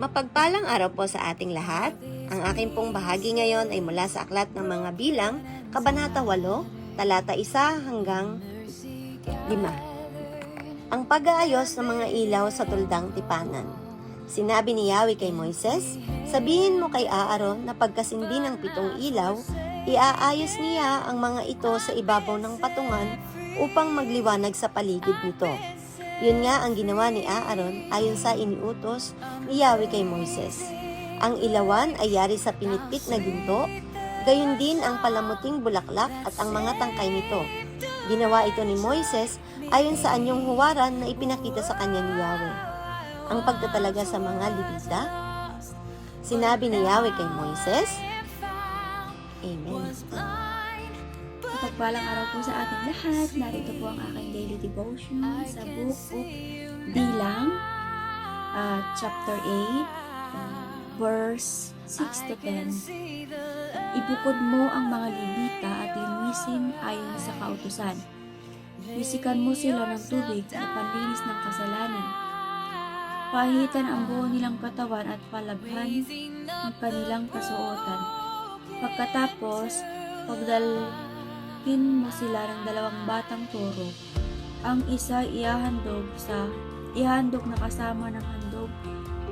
Mapagpalang araw po sa ating lahat. Ang aking pong bahagi ngayon ay mula sa Aklat ng Mga Bilang, Kabanata 8, Talata 1 hanggang 5. Ang pag-aayos ng mga ilaw sa tuldang tipanan. Sinabi ni Yahweh kay Moises, Sabihin mo kay Aaron na pagkasindi ng pitong ilaw, iaayos niya ang mga ito sa ibabaw ng patungan upang magliwanag sa paligid nito. Yun nga ang ginawa ni Aaron ayon sa iniutos ni Yahweh kay Moises. Ang ilawan ay yari sa pinitpit na ginto, gayon din ang palamuting bulaklak at ang mga tangkay nito. Ginawa ito ni Moises ayon sa anyong huwaran na ipinakita sa kanya ni Yahweh. Ang pagtatalaga sa mga Levita, sinabi ni Yahweh kay Moises, Amen. Pagpalang araw po sa ating lahat. Narito po ang aking daily devotion sa book of Bilang, uh, chapter 8, uh, verse 6 to 10. Ibukod mo ang mga libita at linisin ayon sa kautusan. Wisikan mo sila ng tubig na panlinis ng kasalanan. Pahitan ang buo nilang katawan at palabhan ang kanilang kasuotan. Pagkatapos, pagdalhin mo sila ng dalawang batang toro. Ang isa ihahandog sa ihandog na kasama ng handog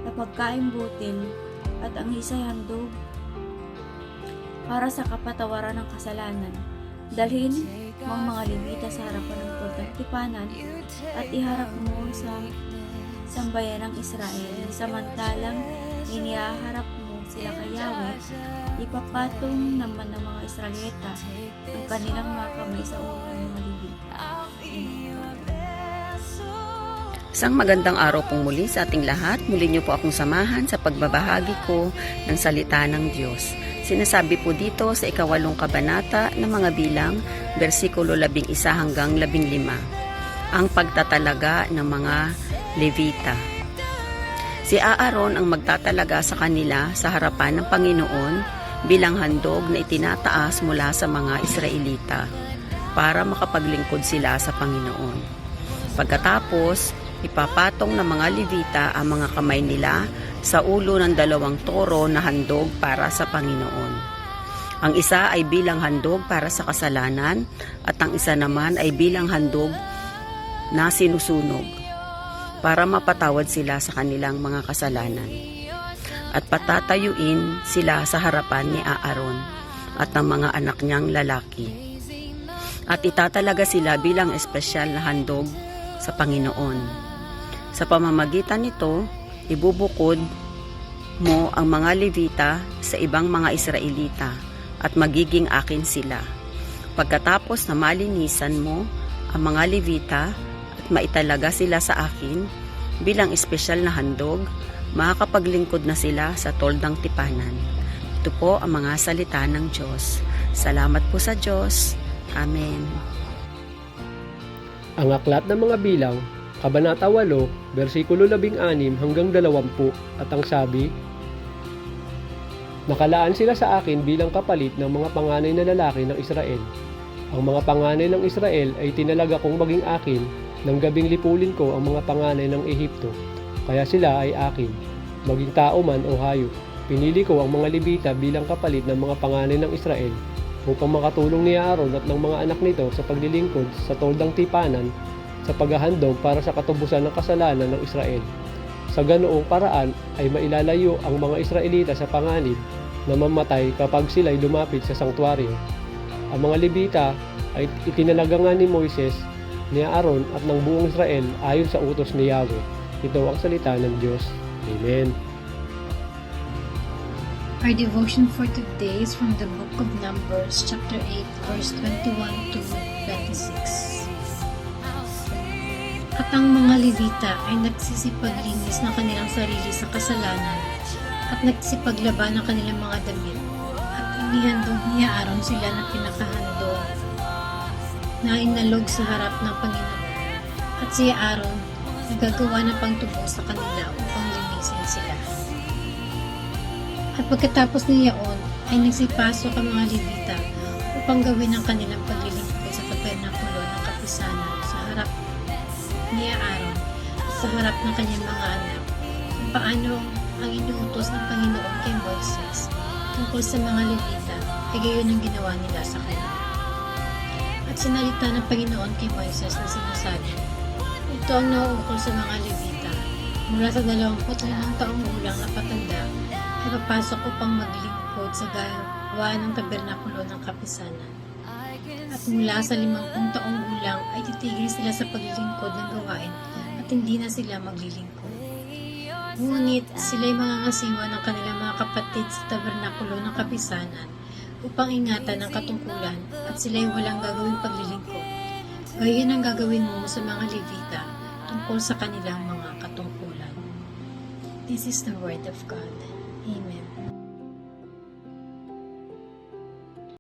na pagkain butil at ang isa handog para sa kapatawaran ng kasalanan. Dalhin mo ang mga libita sa harapan ng tultang tipanan at iharap mo sa sambayan ng Israel. Samantalang inihaharap mo sila kay Yahweh, ipapatong naman ng mga Israelita ang kanilang mga kamay sa ulo ng mga libita. Isang magandang araw pong muli sa ating lahat. Muli niyo po akong samahan sa pagbabahagi ko ng salita ng Diyos. Sinasabi po dito sa ikawalong kabanata ng mga bilang, versikulo 11 hanggang 15, ang pagtatalaga ng mga Levita. Si Aaron ang magtatalaga sa kanila sa harapan ng Panginoon bilang handog na itinataas mula sa mga Israelita para makapaglingkod sila sa Panginoon. Pagkatapos, ipapatong ng mga Levita ang mga kamay nila sa ulo ng dalawang toro na handog para sa Panginoon. Ang isa ay bilang handog para sa kasalanan at ang isa naman ay bilang handog na sinusunog para mapatawad sila sa kanilang mga kasalanan. At patatayuin sila sa harapan ni Aaron at ng mga anak niyang lalaki. At itatalaga sila bilang espesyal na handog sa Panginoon. Sa pamamagitan nito, ibubukod mo ang mga Levita sa ibang mga Israelita at magiging akin sila. Pagkatapos na malinisan mo ang mga Levita maitalaga sila sa akin bilang espesyal na handog, makakapaglingkod na sila sa toldang tipanan. Ito po ang mga salita ng Diyos. Salamat po sa Diyos. Amen. Ang aklat ng mga bilang, Kabanata 8, versikulo 16 hanggang 20 at ang sabi, Nakalaan sila sa akin bilang kapalit ng mga panganay na lalaki ng Israel. Ang mga panganay ng Israel ay tinalaga kong maging akin nang gabing lipulin ko ang mga panganay ng Ehipto. Kaya sila ay akin, maging tao man o hayop. Pinili ko ang mga Libita bilang kapalit ng mga panganay ng Israel upang makatulong ni Aaron at ng mga anak nito sa paglilingkod sa toldang tipanan sa paghahandog para sa katubusan ng kasalanan ng Israel. Sa ganoong paraan ay mailalayo ang mga Israelita sa panganib na mamatay kapag sila ay lumapit sa sanktuaryo. Ang mga Levita ay itinalaga ni Moises, ni Aaron at ng buong Israel ayon sa utos ni Yahweh. Ito ang salita ng Diyos. Amen. Our devotion for today is from the book of Numbers, chapter 8, verse 21 to 26. At ang mga Levita ay nagsisipaglinis ng kanilang sarili sa kasalanan at nagsipaglaban ng kanilang mga damit at inihandog ni Aaron sila ng pinakahandog na inalog sa harap ng Panginoon at si Aaron nagagawa ng pangtubo sa kanila upang linisin sila. At pagkatapos niyaon ay nagsipasok ang mga Levita upang gawin ang kanilang paglilingkod sa tabernakulo ng kapisanan sa harap ni Aaron at sa harap ng kanyang mga anak kung paano ang inuutos ng Panginoon kay Moises tungkol sa mga Levita ay gayon ang ginawa nila sa kanila. Sinalita ng Panginoon kay Moises na sinasabi, Ito ang nauukol sa mga Levita. Mula sa 25 taong gulang na patanda, ay papasok upang maglingkod sa gawa ng tabernakulo ng kapisanan. At mula sa 50 taong gulang ay titigil sila sa paglilingkod ng gawain at hindi na sila maglilingkod. Ngunit sila'y mangangasiwa ng kanilang mga kapatid sa tabernakulo ng kapisanan upang ingatan ang katungkulan at sila'y walang gagawing paglilingkod. Gayon ang gagawin mo sa mga Levita tungkol sa kanilang mga katungkulan. This is the word of God. Amen.